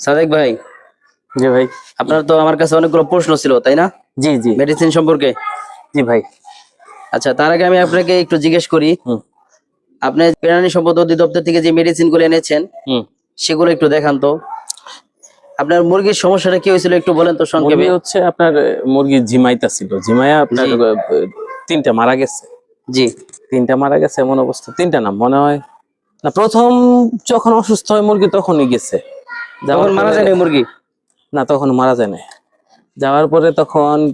সাদেক ভাই। জি ভাই। আপনার তো আমার কাছে অনেকগুলো প্রশ্ন ছিল তাই না? জি জি। মেডিসিন সম্পর্কে। জি ভাই। আচ্ছা তার আগে আমি আপনাকে একটু জিজ্ঞেস করি। আপনি প্রাণী সম্পদ অধিদপ্তর থেকে যে মেডিসিনগুলো এনেছেন সেগুলো একটু দেখান তো। আপনার মুরগির সমস্যাটা কি হয়েছিল একটু বলেন তো সংক্ষেপে। হচ্ছে আপনার মুরগি ঝিমাইতা ছিল। ঝিমাইয়া আপনার। তিনটা মারা গেছে। জি। তিনটা মারা গেছে এমন অবস্থা। তিনটা না মনে হয় না প্রথম যখন অসুস্থ হয় মুরগি তখনই গেছে। তখন মারা যায় না মুরগি? না তখন মারা যায় না যাওয়ার পরে তখন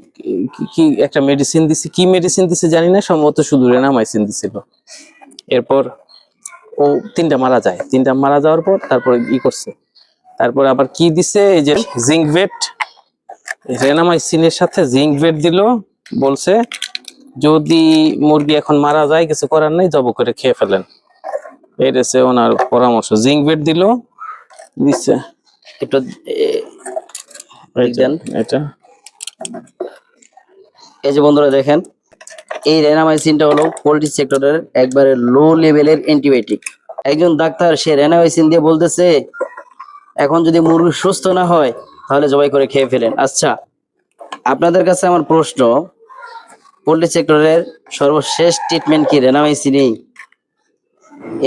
কি- একটা মেডিসিন দিছে কি মেডিসিন দিছে জানি না সম্ভবত শুধু রেনামাইসিন দিছিল। এরপর ও তিনটা মারা যায়। তিনটা মারা যাওয়ার পর তারপরে ই করছে। তারপর আবার কি দিছে এই যে জিঙ্ক ভেট রেনামাইসিনের সাথে জিঙ্ক ভেট দিল বলছে যদি মুরগি এখন মারা যায় কিছু করার নাই জব করে খেয়ে ফেলেন। হচ্ছে ওনার পরামর্শ। জিঙ্ক ভেট দিল দিচ্ছে একটু দেন। এটা। এই যে বন্ধুরা দেখেন এই রেনামাইসিনটা হলো পোল্ট্রি সেক্টরের একবারে লো লেভেলের অ্যান্টিবায়োটিক একজন ডাক্তার সে রেনামাইসিন দিয়ে বলতেছে এখন যদি মুরগি সুস্থ না হয় তাহলে জবাই করে খেয়ে ফেলেন। আচ্ছা আপনাদের কাছে আমার প্রশ্ন পোল্ট্রি সেক্টরের সর্বশেষ ট্রিটমেন্ট কি? রেনামাইসিনেই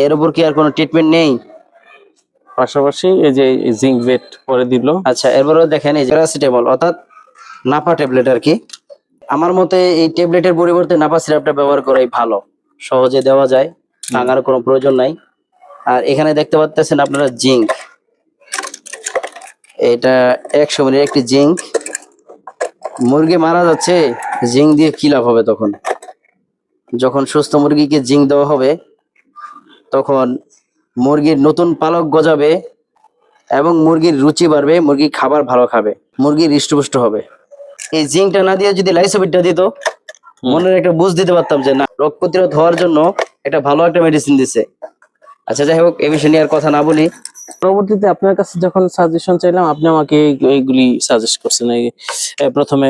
এর উপর কি আর কোনো ট্রিটমেন্ট নেই? পাশাপাশি এই যে জিঙ্ক ভেট পরে দিল। আচ্ছা এরপরেও দেখেন এই প্যারাসিটামল অর্থাৎ নাপা ট্যাবলেট আর কি। আমার মতে এই ট্যাবলেটের পরিবর্তে নাপা সিরাপটা ব্যবহার করাই ভালো। সহজে দেওয়া যায় ভাঙার কোনো প্রয়োজন নাই। আর এখানে দেখতে পাচ্ছেন আপনারা জিঙ্ক এটা একশো মিলির একটি জিঙ্ক মুরগি মারা যাচ্ছে জিঙ্ক দিয়ে কি লাভ হবে তখন? যখন সুস্থ মুরগিকে জিঙ্ক দেওয়া হবে তখন মুরগির নতুন পালক গজাবে এবং মুরগির রুচি বাড়বে মুরগি খাবার ভালো খাবে মুরগি হৃষ্টপুষ্ট হবে। এই জিঙ্কটা না দিয়ে যদি লাইসোবিটটা দিত মনের একটা বুঝ দিতে পারতাম যে না রোগ প্রতিরোধ হওয়ার জন্য একটা ভালো একটা মেডিসিন দিছে। আচ্ছা যাই হোক এই বিষয় নিয়ে আর কথা না বলি। পরবর্তীতে আপনার কাছে যখন সাজেশন চাইলাম আপনি আমাকে এইগুলি সাজেস্ট করছেন। এই প্রথমে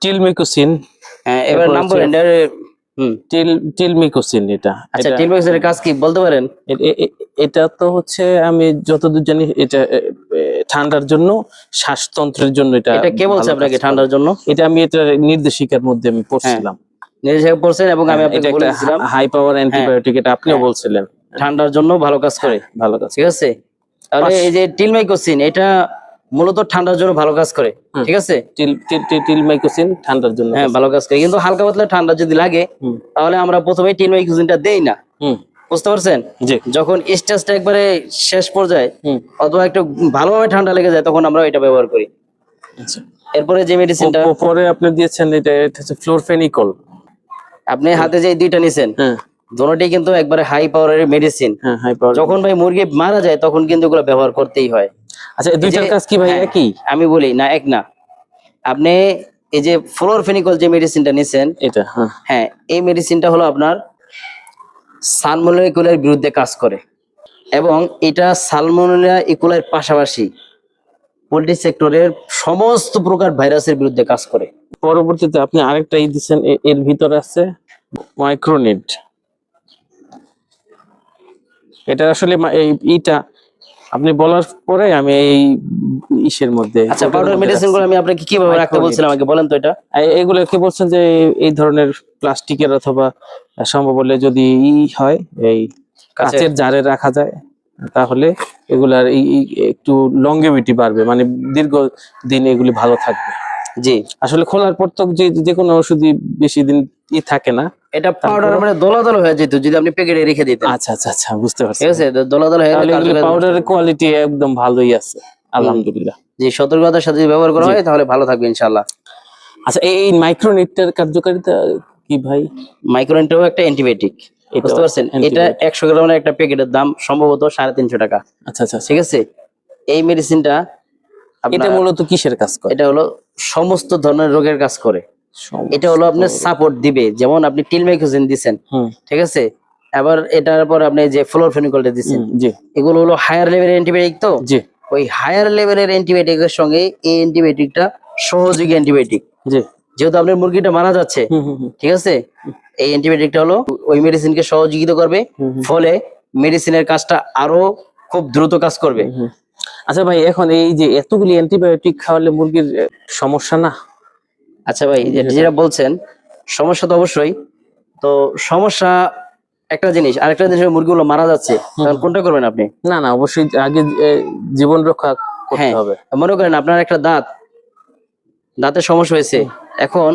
টিলমিকোসিন হ্যাঁ এবার নাম বলেন টিল টিলমিকোসিন এটা। আচ্ছা এটা- কাজ কি বলতে পারেন? এ- এ- এ- এটা তো হচ্ছে আমি যতদূর জানি এটা ঠান্ডার জন্য শ্বাসতন্ত্রের জন্য এটা এটা কে বলছে আপনাকে ঠান্ডার জন্য। এটা আমি এটা নির্দেশিকার মধ্যে আমি পড়ছিলাম। নিজে পড়ছেন এবং আমি হ্যাঁ, আপনাকে হাই পাওয়ার অ্যান্টিবায়োটিক এটা আপনিও হ্যাঁ। বলছিলেন। ঠান্ডার জন্য ভালো কাজ করে। ভালো কাজ ঠিক আছে? তাহলে এই যে টিলমাইকোসিন এটা মূলত ঠান্ডার জন্য ভালো কাজ করে ঠিক আছে? টিলমাইকোসিন ঠান্ডার জন্য হ্যাঁ ভালো কাজ করে। কিন্তু হালকা পাতলা ঠান্ডা যদি লাগে তাহলে আমরা প্রথমে টিলমাইকোসিনটা দেই না। বুঝতে পারছেন? যখন স্টেজটা একবারে শেষ পর্যায়ে অথবা একটু ভালোভাবে ঠান্ডা লেগে যায় তখন আমরা এটা ব্যবহার করি। আচ্ছা। এরপরে যে মেডিসিনটা পরে আপনি দিয়েছেন এটা হচ্ছে ফ্লোরফেনিকল আপনি হাতে যে দুইটা নিছেন হ্যাঁ। দুটোটাই কিন্তু একবারে হাই পাওয়ারের মেডিসিন হাই পাওয়ার যখন ভাই মুরগি মারা যায় তখন কিন্তু এগুলো ব্যবহার করতেই হয়। আচ্ছা দুইটার কাজ কি ভাই হ্যাঁ, একই? আমি বলি না এক না। আপনি এই যে ফ্লোরফেনিকল যে মেডিসিনটা নিছেন এটা হ্যাঁ। হ্যাঁ এই মেডিসিনটা হলো আপনার সালমোনেলা বিরুদ্ধে কাজ করে এবং এটা সালমোনেলা ইকুলার পাশাপাশি পোল্ট্রি সেক্টরের সমস্ত প্রকার ভাইরাসের বিরুদ্ধে কাজ করে। পরবর্তীতে আপনি আরেকটা ই দিচ্ছেন এর ভিতরে আছে মাইক্রোনিট এটা আসলে এই ইটা আপনি বলার পরে আমি এই ইসের মধ্যে আচ্ছা পাউডার মেডিসিনগুলো আমি আপনাকে কীভাবে রাখতে বলছিলাম আমাকে বলেন তো এটা। এগুলো কি বলছেন যে এই ধরনের প্লাস্টিকের অথবা সম্ভব হলে যদি ই হয় এই কাচের জারে রাখা যায় তাহলে এগুলার একটু লংগেভিটি বাড়বে মানে দীর্ঘ দিন এগুলি ভালো থাকবে। জি। আসলে খোলার পর তো যে যে কোনো ওষুধই বেশি দিন ই থাকে না। এটা পাউডার মানে দলা দলা হয়ে যেত যদি আপনি প্যাকেটে রেখে দিতেন। আচ্ছা আচ্ছা আচ্ছা বুঝতে পারছি। ঠিক আছে দলা দলা হয়ে গেলে পাউডারের কোয়ালিটি একদম ভালোই আছে আলহামদুলিল্লাহ। জি সতর্কতার সাথে যদি ব্যবহার করা হয় তাহলে ভালো থাকবে ইনশাল্লাহ আচ্ছা এই মাইক্রোনিটের কার্যকারিতা কি ভাই? মাইক্রোনটাও একটা অ্যান্টিবায়োটিক বুঝতে পারছেন? এটা। একশো গ্রামের একটা প্যাকেটের দাম সম্ভবত সাড়ে তিনশো টাকা। আচ্ছা আচ্ছা আচ্ছা। ঠিক আছে? এই মেডিসিনটা এটা মূলত কিসের কাজ করে? এটা হলো সমস্ত ধরনের রোগের কাজ করে। এটা হলো আপনার সাপোর্ট দিবে। যেমন আপনি টিলমেকোজিন দিছেন হুম। ঠিক আছে? আবার এটার পর আপনি যে ফ্লোরফেনিকলটা জি। এগুলো হলো হায়ার লেভেলের অ্যান্টিবায়োটিক তো? জি। ওই হায়ার লেভেলের অ্যান্টিবায়োটিকের সঙ্গে এই অ্যান্টিবায়োটিকটা সহযোগী অ্যান্টিবায়োটিক জি। যেহেতু আপনার মুরগিটা মারা যাচ্ছে ঠিক আছে? এই অ্যান্টিবায়োটিকটা হলো ওই মেডিসিনকে সহযোগিতা করবে। ফলে মেডিসিনের কাজটা আরও খুব দ্রুত কাজ করবে। আচ্ছা ভাই এখন এই যে এতগুলি অ্যান্টিবায়োটিক খাওয়ালে মুরগির সমস্যা না? আচ্ছা ভাই যেটা বলছেন সমস্যা তো অবশ্যই। তো সমস্যা একটা জিনিস আরেকটা জিনিস মুরগিগুলো মারা যাচ্ছে। তখন কোনটা করবেন আপনি? না না অবশ্যই আগে জীবন রক্ষা করতে হ্যাঁ হবে। মনে করেন আপনার একটা দাঁত দাঁতের সমস্যা হয়েছে। এখন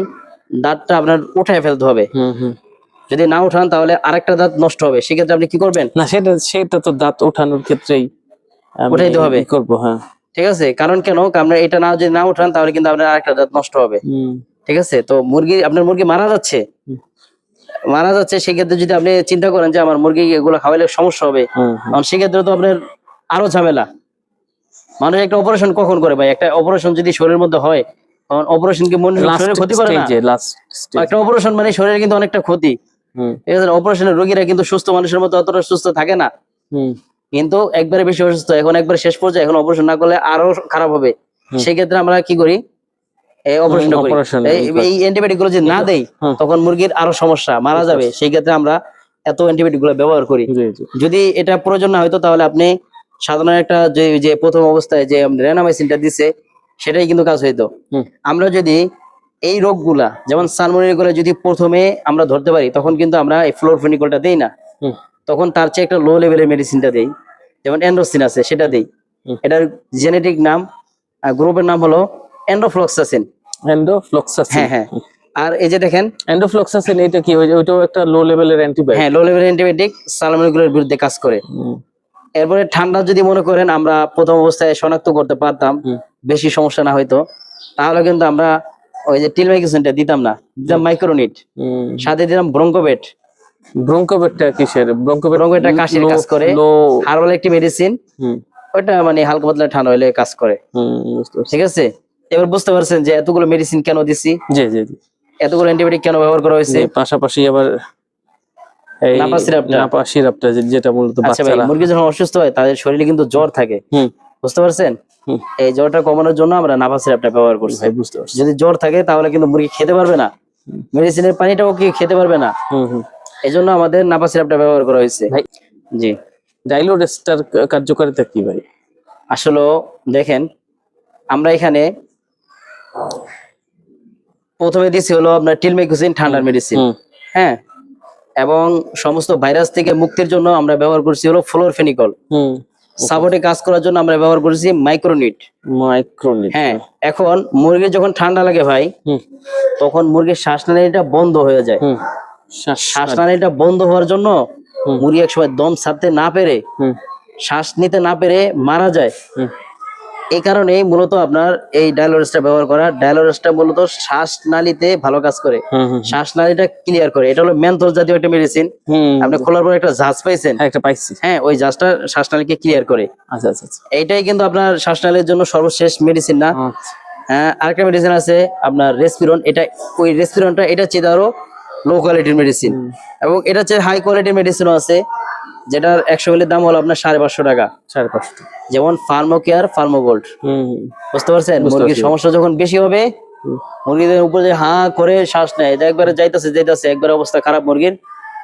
দাঁতটা আপনার উঠায় ফেলতে হবে। হুম হুম। যদি না উঠান তাহলে আরেকটা দাঁত নষ্ট হবে। সেক্ষেত্রে আপনি কি করবেন? না সেটা সেটা তো দাঁত ওঠানোর ক্ষেত্রেই উঠাইতে হবে। করব হ্যাঁ। ঠিক আছে? কারণ কেন? আপনার এটা না যদি না উঠান তাহলে কিন্তু আপনার আরেকটা দাঁত নষ্ট হবে। ঠিক আছে? তো মুরগি আপনার মুরগি মারা যাচ্ছে। মারা যাচ্ছে সেক্ষেত্রে যদি আপনি চিন্তা করেন যে আমার মুরগি এগুলো খাওয়াইলে সমস্যা হবে হুম হুম। কারণ সেক্ষেত্রে তো আপনার আরও ঝামেলা। মানুষ একটা অপারেশন কখন করে ভাই? একটা অপারেশন যদি শরীরের মধ্যে হয় তখন অপারেশন কি মন শরীরে ক্ষতি করে না? একটা অপারেশন মানে শরীরে কিন্তু অনেকটা ক্ষতি। অপারেশনের রোগীরা কিন্তু সুস্থ মানুষের মতো অতটা সুস্থ থাকে না। কিন্তু একবারে বেশি অসুস্থ। এখন একবার শেষ পর্যায়ে এখন অপারেশন না করলে আরও খারাপ হবে। সেক্ষেত্রে আমরা কি করি? এই অপারেশন এই- এই করি। এই অ্যান্টিবায়োটিকগুলো যদি না দেই তখন মুরগির আরও সমস্যা মারা যাবে। সেই ক্ষেত্রে আমরা এত অ্যান্টিবায়োটিকগুলো ব্যবহার করি। যদি এটা প্রয়োজন না হয়তো তাহলে আপনি সাধারণ একটা যে যে প্রথম অবস্থায় যে রেনামাইসিনটা দিছে সেটাই কিন্তু কাজ হইতো। আমরা যদি এই রোগগুলা যেমন সালমোনেলা যদি প্রথমে আমরা ধরতে পারি তখন কিন্তু আমরা এই ফ্লোরফেনিকলটা দেই না। তখন তার চেয়ে একটা লো লেভেলের মেডিসিনটা দেই। যেমন এন্ড্রোসিন আছে সেটা দেই। এটার জেনেটিক নাম গ্রুপের নাম হলো এন্ড্রোফ্লক্সাসিন এন্ডোফ্লক্সাসিন হ্যাঁ হ্যাঁ। আর এই যে দেখেন এন্ডোফ্লক্সাসিন এটা কি? ওই- ওইটাও একটা লো লেভেলের অ্যান্টিবায়োটিক হ্যাঁ লো লেভেলের অ্যান্টিবায়োটিক সালমোনেলার বিরুদ্ধে কাজ করে। এরপরে ঠান্ডা যদি মনে করেন আমরা প্রথম অবস্থায় শনাক্ত করতে পারতাম বেশি সমস্যা না হইতো তাহলে কিন্তু আমরা ওই যে টিলমাইকেশনটা দিতাম না দিতাম মাইক্রোনিট সাথে দিতাম ব্রঙ্কোবেট ব্রঙ্কোবেটটা কিসের? ব্রঙ্কোবেট ব্রঙ্কোবেটটা কাশির কাজ করে। হার্বাল একটি মেডিসিন ওইটা মানে হালকা পাতলা ঠান্ডা হলে কাজ করে। ঠিক আছে? এবার বুঝতে পারছেন যে এতগুলো মেডিসিন কেন দিছি? জি জি জি। এতগুলো অ্যান্টিবায়োটিক কেন ব্যবহার করা হয়েছে? পাশাপাশি আবার এই নাপা সিরাপটা। নাপা সিরাপটা যেটা মূলত আচ্ছা বাচ্চারা মুরগি যখন অসুস্থ হয় তাদের শরীরে কিন্তু জ্বর থাকে। হুম। বুঝতে পারছেন? এই জ্বরটা কমানোর জন্য আমরা নাভা সিরাপটা ব্যবহার করছি। বুঝতে পারছি। যদি জ্বর থাকে তাহলে কিন্তু মুরগি খেতে পারবে না। মেডিসিনের পানিটাও কি খেতে পারবে না। হুম হুম এই জন্য আমাদের নাপা সিরাপটা ব্যবহার করা হয়েছে। ভাই জি। ডাইলোরেস্টার কার্যকারিতা কি ভাই? আসলে দেখেন আমরা এখানে প্রথমে দিছি হলো আপনার টিলমেকুসিন ঠান্ডার মেডিসিন হ্যাঁ? এবং সমস্ত ভাইরাস থেকে মুক্তির জন্য আমরা ব্যবহার করছি হলো ফ্লোরফেনিকল। হুম সাপোর্টে কাজ করার জন্য আমরা ব্যবহার করেছি মাইক্রোনিট। মাইক্রোনিট। হ্যাঁ এখন মুরগির যখন ঠান্ডা লাগে ভাই তখন মুরগির শ্বাসনালীটা বন্ধ হয়ে যায়। শ্বাসনালীটা বন্ধ হওয়ার জন্য হুম। মুরগি একসময় দম ছাড়তে না পেরে শ্বাস নিতে না পেরে মারা যায়। এই কারণে মূলত আপনার এই ডায়ালোরেসটা ব্যবহার করা। ডায়ালোরেসটা মূলত শ্বাসনালীতে ভালো কাজ করে। শ্বাসনালীটা ক্লিয়ার করে। এটা হলো মেন্থল জাতীয় একটা মেডিসিন আপনি খোলার পর একটা জাহাজ পাইছেন। হ্যাঁ, একটা পাইছি। হ্যাঁ ওই জাহাজটা শ্বাসনালীকে ক্লিয়ার করে। আচ্ছা আচ্ছা আচ্ছা। এইটাই কিন্তু আপনার শ্বাসনালীর জন্য সর্বশেষ মেডিসিন না। আচ্ছা। হ্যাঁ আরেকটা মেডিসিন আছে আপনার রেসপিরন। এটা ওই রেসপিরনটা এটা চেয়ে আরও লো কোয়ালিটির মেডিসিন এবং এটা চেয়ে হাই কোয়ালিটির মেডিসিনও আছে যেটার একশো মিলির দাম হলো আপনার সাড়ে পাঁচশো টাকা। সাড়ে পাঁচশো যেমন ফার্মো কেয়ার ফার্মো গোল্ড বুঝতে পারছেন? মুরগির সমস্যা যখন বেশি হবে মুরগিদের উপরে যে হাঁ করে শ্বাস নেয় এটা একবারে যাইতেছে যাইতেছে একবার অবস্থা খারাপ মুরগির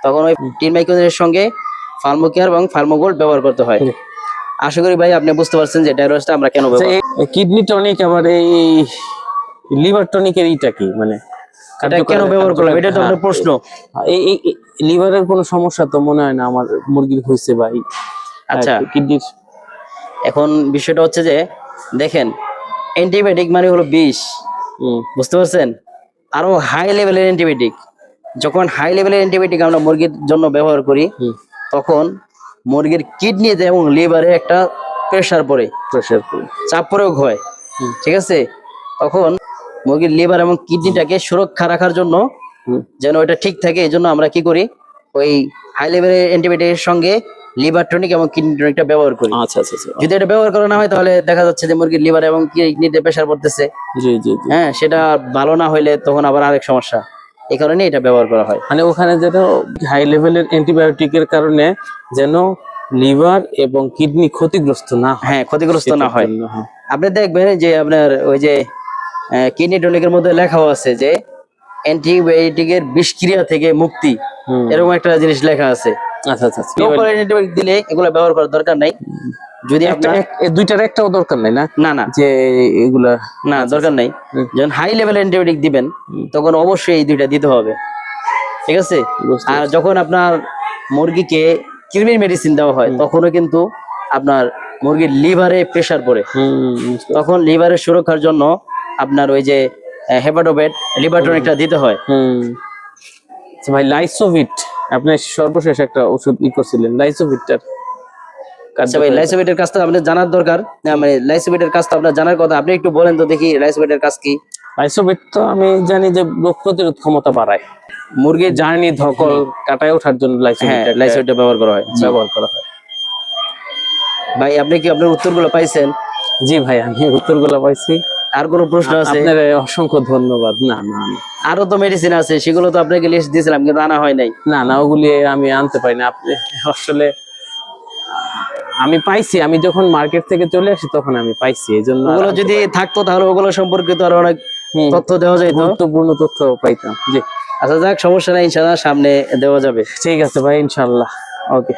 তখন ওই টিন মাইক্রোনের সঙ্গে ফার্মো কেয়ার এবং ফার্মো গোল্ড ব্যবহার করতে হয়। আশা করি ভাই আপনি বুঝতে পারছেন যে ডায়ারোসটা আমরা কেন ব্যবহার কিডনি টনিক আবার এই লিভার টনিকের এইটা কি মানে? এটা কেন ব্যবহার করলাম? এটা তো আপনার প্রশ্ন। এই লিভারের কোনো সমস্যা তো মনে হয় না আমার মুরগির হয়েছে ভাই। আচ্ছা। কিডনির এখন বিষয়টা হচ্ছে যে দেখেন অ্যান্টিবায়োটিক মানে হলো বিষ। বুঝতে পারছেন? আরও হাই লেভেলের অ্যান্টিবায়োটিক যখন হাই লেভেলের অ্যান্টিবায়োটিক আমরা মুরগির জন্য ব্যবহার করি তখন মুরগির কিডনিতে এবং লিভারে একটা প্রেসার পড়ে। প্রেশার চাপ প্রয়োগ হয়। ঠিক আছে? তখন মুরগির লিভার এবং কিডনিটাকে সুরক্ষা রাখার জন্য যেন ওটা ঠিক থাকে এই জন্য আমরা কি করি? ওই হাই লেভেলের অ্যান্টিবায়োটিকের সঙ্গে লিভার টনিক এবং কিডনি টনিকটা ব্যবহার করি। আচ্ছা আচ্ছা আচ্ছা। যদি এটা ব্যবহার করা না হয় তাহলে দেখা যাচ্ছে যে মুরগির লিভার এবং কিডনিতে প্রেসার পড়তেছে। জি জি হ্যাঁ সেটা ভালো না হইলে তখন আবার আরেক সমস্যা। এই কারণে এটা ব্যবহার করা হয়। মানে ওখানে যেন হাই লেভেলের অ্যান্টিবায়োটিকের কারণে যেন লিভার এবং কিডনি ক্ষতিগ্রস্ত না হ্যাঁ। ক্ষতিগ্রস্ত না হয়। হ্যাঁ। আপনি দেখবেন যে আপনার ওই যে কিডনি টনিকের মধ্যে লেখাও আছে যে অ্যান্টিবায়োটিকের বিষক্রিয়া থেকে মুক্তি। এরকম একটা জিনিস লেখা আছে। আচ্ছা আচ্ছা আচ্ছা। অ্যান্টিবায়োটিক দিলে এগুলো ব্যবহার করার দরকার নাই। যদি দুইটার একটাও দরকার নাই না? না না। যে এগুলা না দরকার নাই। যখন হাই লেভেল অ্যান্টিবায়োটিক দিবেন তখন অবশ্যই এই দুইটা দিতে হবে। ঠিক আছে? আর যখন আপনার মুরগিকে কৃমির মেডিসিন দেওয়া হয় তখনও কিন্তু আপনার মুরগির লিভারে প্রেসার পড়ে। তখন লিভারের সুরক্ষার জন্য আপনার ওই যে হেপাটোবেট লিভারটনিকটা দিতে হয়। হুম। আচ্ছা ভাই লাইসোভিট আপনি সর্বশেষ একটা ওষুধ ই করছিলেন লাইসোভিটটার আচ্ছা ভাই লাইসোবেটের কাজটা আপনার জানার দরকার। মানে লাইসোবেটের কাজটা আপনার জানার কথা। আপনি একটু বলেন তো দেখি লাইসোবেটের কাজ কি? লাইসোভিট তো আমি জানি যে রোগ প্রতিরোধ ক্ষমতা বাড়ায়। মুরগির জার্নি ধকল কাটায় ওঠার জন্য হ্যাঁ লাইসোভিট লাইসোবেটটা ব্যবহার করা হয়। ব্যবহার করা হয়। ভাই আপনি কি আপনার উত্তরগুলো পাইছেন? জি ভাই আমি উত্তরগুলো পাইছি। আর কোনো প্রশ্ন আছে? আপনার অসংখ্য ধন্যবাদ। না না। আরও তো মেডিসিন আছে সেগুলো তো আপনাকে লিস্ট দিয়েছিলাম কিন্তু আনা হয় নাই। না না ওগুলি আমি আনতে পারি না। আপনি আসলে আমি পাইছি আমি যখন মার্কেট থেকে চলে আসি তখন আমি পাইছি এই জন্য ওগুলো যদি থাকতো তাহলে ওগুলো সম্পর্কিত আরও অনেক তথ্য দেওয়া যেত গুরুত্বপূর্ণ তথ্য পাইতাম জি। আচ্ছা যাক সমস্যা নাই ইনশাআল্লাহ সামনে দেওয়া যাবে। ঠিক আছে ভাই ইনশাল্লাহ ওকে।